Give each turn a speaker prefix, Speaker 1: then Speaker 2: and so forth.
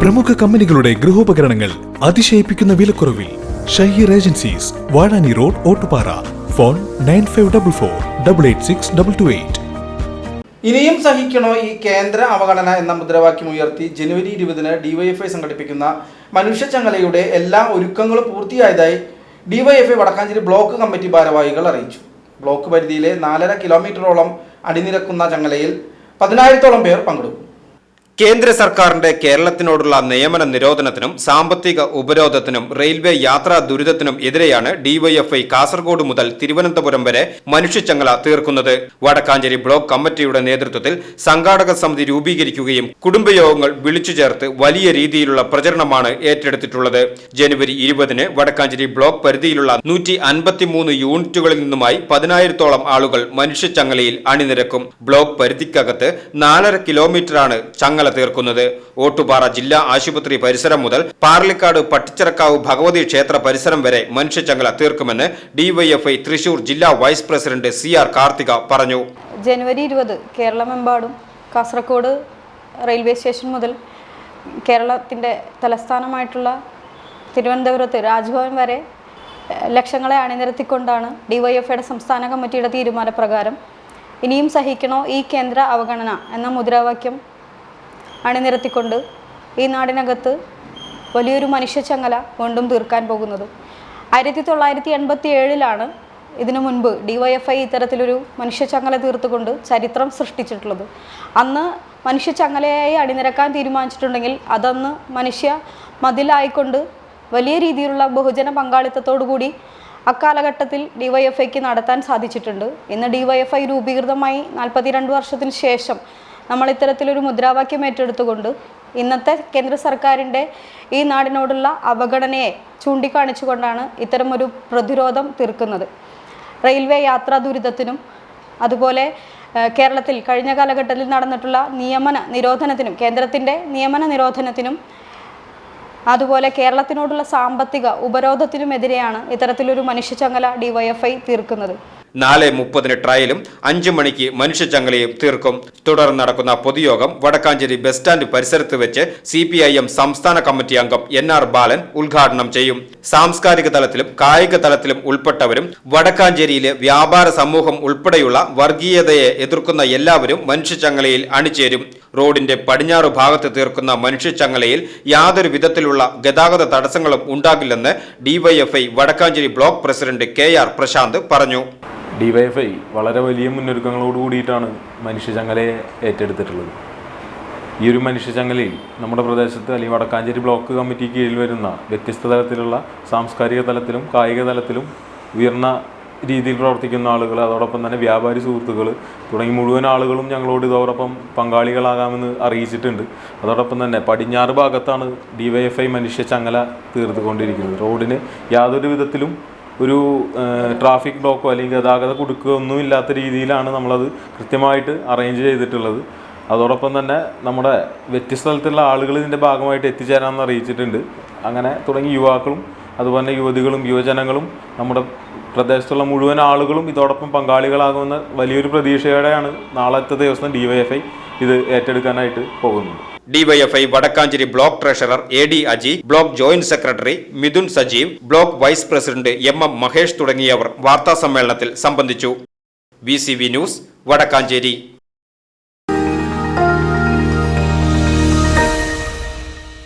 Speaker 1: പ്രമുഖ കമ്പനികളുടെ ഗൃഹോപകരണങ്ങൾ അതിശയിപ്പിക്കുന്ന വിലക്കുറവിൽ Shaheer agencies Vazhani road Ottupara. Phone nine five double four double eight six double two eight.
Speaker 2: ഇനിയും സഹിക്കണോ ഈ കേന്ദ്ര അവഗണന എന്ന മുദ്രാവാക്യം ഉയർത്തി ജനുവരി ഇരുപതിന് ഡിവൈഎഫ്ഐ സംഘടിപ്പിക്കുന്ന മനുഷ്യചങ്ങലയുടെ എല്ലാ ഒരുക്കങ്ങളും പൂർത്തിയായതായി ഡിവൈഎഫ്ഐ വടക്കാഞ്ചേരി ബ്ലോക്ക് കമ്മിറ്റി ഭാരവാഹികൾ അറിയിച്ചു. ബ്ലോക്ക് പരിധിയിലെ നാലര കിലോമീറ്ററോളം അണിനിരക്കുന്ന ചങ്ങലയിൽ പതിനായിരത്തോളം പേർ പങ്കെടുക്കും.
Speaker 3: കേന്ദ്ര സർക്കാരിന്റെ കേരളത്തിനോടുള്ള നിയമന നിരോധനത്തിനും സാമ്പത്തിക ഉപരോധത്തിനും റെയിൽവേ യാത്രാ ദുരിതത്തിനും എതിരെയാണ് ഡിവൈഎഫ്ഐ കാസർഗോഡ് മുതൽ തിരുവനന്തപുരം വരെ മനുഷ്യച്ചങ്ങല തീർക്കുന്നത്. വടക്കാഞ്ചേരി ബ്ലോക്ക് കമ്മിറ്റിയുടെ നേതൃത്വത്തിൽ സംഘാടക സമിതി രൂപീകരിക്കുകയും കുടുംബയോഗങ്ങൾ വിളിച്ചു ചേർത്ത് വലിയ രീതിയിലുള്ള പ്രചരണമാണ് ഏറ്റെടുത്തിട്ടുള്ളത്. ജനുവരി ഇരുപതിന് വടക്കാഞ്ചേരി ബ്ലോക്ക് പരിധിയിലുള്ള നൂറ്റി അൻപത്തിമൂന്ന് യൂണിറ്റുകളിൽ നിന്നുമായി പതിനായിരത്തോളം ആളുകൾ മനുഷ്യച്ചങ്ങലയിൽ അണിനിരക്കും. ബ്ലോക്ക് പരിധിക്കകത്ത് നാലര കിലോമീറ്ററാണ് ചങ്ങല തീർക്കുന്നത്. ഓട്ടുപാറ ജില്ലാ ആശുപത്രി പരിസരം മുതൽ പാർലിക്കാട് പട്ടിച്ചിറക്കാവ് ഭഗവതി ക്ഷേത്ര പരിസരം വരെ മനുഷ്യചങ്ങല തീർക്കുമെന്ന് ഡിവൈഎഫ്ഐ തൃശൂർ ജില്ലാ vice president C R Karthika പറഞ്ഞു.
Speaker 4: ജനുവരി ഇരുപത് കേരളമെമ്പാടും കാസർഗോഡ് റെയിൽവേ സ്റ്റേഷൻ മുതൽ കേരളത്തിന്റെ തലസ്ഥാനമായിട്ടുള്ള തിരുവനന്തപുരത്ത് രാജ്ഭവൻ വരെ ലക്ഷങ്ങളെ അണിനിരത്തിക്കൊണ്ടാണ് ഡിവൈഎഫ്ഐയുടെ സംസ്ഥാന കമ്മിറ്റിയുടെ തീരുമാനപ്രകാരം ഇനിയും സഹിക്കണോ ഈ കേന്ദ്ര അവഗണന എന്ന മുദ്രാവാക്യം അണിനിരത്തിക്കൊണ്ട് ഈ നാടിനകത്ത് വലിയൊരു മനുഷ്യ ചങ്ങല വീണ്ടും തീർക്കാൻ പോകുന്നത്. ആയിരത്തി തൊള്ളായിരത്തി എൺപത്തി ഏഴിലാണ് ഇതിനു മുൻപ് ഡിവൈഎഫ്ഐ ഇത്തരത്തിലൊരു മനുഷ്യച്ചങ്ങല തീർത്തുകൊണ്ട് ചരിത്രം സൃഷ്ടിച്ചിട്ടുള്ളത്. അന്ന് മനുഷ്യ ചങ്ങലയായി അണിനിരക്കാൻ തീരുമാനിച്ചിട്ടുണ്ടെങ്കിൽ അതന്ന് മനുഷ്യ മതിലായിക്കൊണ്ട് വലിയ രീതിയിലുള്ള ബഹുജന പങ്കാളിത്തത്തോടു കൂടി അക്കാലഘട്ടത്തിൽ ഡിവൈഎഫ്ഐക്ക് നടത്താൻ സാധിച്ചിട്ടുണ്ട്. ഇന്ന് ഡിവൈഎഫ്ഐ രൂപീകൃതമായി നാൽപ്പത്തിരണ്ട് വർഷത്തിന് ശേഷം നമ്മൾ ഇത്തരത്തിലൊരു മുദ്രാവാക്യം ഏറ്റെടുത്തുകൊണ്ട് ഇന്നത്തെ കേന്ദ്ര സർക്കാരിന്റെ ഈ നാടിനോടുള്ള അവഗണനയെ ചൂണ്ടിക്കാണിച്ചുകൊണ്ടാണ് ഇത്തരമൊരു പ്രതിരോധം തീർക്കുന്നത്. റെയിൽവേ യാത്രാ ദുരിതത്തിനും അതുപോലെ കേരളത്തിൽ കഴിഞ്ഞ കാലഘട്ടത്തിൽ നടന്നിട്ടുള്ള നിയമന നിരോധനത്തിനും കേന്ദ്രത്തിന്റെ നിയമന നിരോധനത്തിനും അതുപോലെ കേരളത്തിനോടുള്ള സാമ്പത്തിക ഉപരോധത്തിനുമെതിരെയാണ് ഇത്തരത്തിലൊരു മനുഷ്യചങ്ങല ഡിവൈഎഫ്ഐ തീർക്കുന്നത്.
Speaker 3: നാല് മുപ്പതിന് ട്രയലും അഞ്ചു മണിക്ക് മനുഷ്യച്ചങ്ങലയും തീർക്കും. തുടർന്ന് നടക്കുന്ന പൊതുയോഗം വടക്കാഞ്ചേരി ബസ് സ്റ്റാൻഡ് പരിസരത്ത് വെച്ച് സി സംസ്ഥാന കമ്മിറ്റി അംഗം എൻ ആർ ബാലൻ ഉദ്ഘാടനം ചെയ്യും. സാംസ്കാരിക തലത്തിലും കായിക തലത്തിലും ഉൾപ്പെട്ടവരും വടക്കാഞ്ചേരിയിലെ വ്യാപാര സമൂഹം ഉൾപ്പെടെയുള്ള വർഗീയതയെ എതിർക്കുന്ന എല്ലാവരും മനുഷ്യച്ചങ്ങലയിൽ അണിചേരും. റോഡിന്റെ പടിഞ്ഞാറ് ഭാഗത്ത് തീർക്കുന്ന മനുഷ്യച്ചങ്ങലയിൽ യാതൊരു വിധത്തിലുള്ള ഗതാഗത തടസ്സങ്ങളും ഉണ്ടാകില്ലെന്ന് DYFI Vadakkanchery block president K R Prashanth പറഞ്ഞു.
Speaker 5: ഡിവൈഎഫ്ഐ വളരെ വലിയ മുന്നൊരുക്കങ്ങളോട് കൂടിയിട്ടാണ് മനുഷ്യചങ്ങലയെ ഏറ്റെടുത്തിട്ടുള്ളത്. ഈ ഒരു മനുഷ്യചങ്ങലയിൽ നമ്മുടെ പ്രദേശത്ത് അല്ലെങ്കിൽ വടക്കാഞ്ചേരി ബ്ലോക്ക് കമ്മിറ്റി കീഴിൽ വരുന്ന വ്യത്യസ്ത തലത്തിലുള്ള സാംസ്കാരിക തലത്തിലും കായിക തലത്തിലും ഉയർന്ന രീതിയിൽ പ്രവർത്തിക്കുന്ന ആളുകൾ അതോടൊപ്പം തന്നെ വ്യാപാരി സുഹൃത്തുക്കൾ തുടങ്ങി മുഴുവൻ ആളുകളും ഞങ്ങളോട് ഇതോടൊപ്പം പങ്കാളികളാകാമെന്ന് അറിയിച്ചിട്ടുണ്ട്. അതോടൊപ്പം തന്നെ പടിഞ്ഞാറ് ഭാഗത്താണ് ഡിവൈഎഫ്ഐ മനുഷ്യ ചങ്ങല തീർത്തുകൊണ്ടിരിക്കുന്നത്. റോഡിന് യാതൊരു വിധത്തിലും ഒരു ട്രാഫിക് ബ്ലോക്കോ അല്ലെങ്കിൽ ഗതാഗത കുടുക്കോ ഒന്നും ഇല്ലാത്ത രീതിയിലാണ് നമ്മളത് കൃത്യമായിട്ട് അറേഞ്ച് ചെയ്തിട്ടുള്ളത്. അതോടൊപ്പം തന്നെ നമ്മുടെ വ്യത്യസ്ത സ്ഥലത്തുള്ള ആളുകൾ ഇതിന്റെ ഭാഗമായിട്ട് എത്തിച്ചേരാമെന്ന് അറിയിച്ചിട്ടുണ്ട്. അങ്ങനെ തുടങ്ങി യുവാക്കളും അതുപോലെ യുവതികളും യുവജനങ്ങളും നമ്മുടെ പ്രദേശത്തുള്ള മുഴുവൻ ആളുകളും ഇതോടൊപ്പം പങ്കാളികളാകുമെന്ന വലിയൊരു പ്രതീക്ഷയോടെയാണ് നാളത്തെ ദിവസം ഡിവൈഎഫ്ഐ ഇത് ഏറ്റെടുക്കാനായിട്ട് പോകുന്നത്.
Speaker 3: DYFI Vadakkanchery block treasurer A D Aji block joint secretary Mithun Sajeev block vice president M M Mahesh തുടങ്ങിയവർ വാർത്താസമ്മേളനത്തിൽ സംബന്ധിച്ചു. V news Vadakkanchery.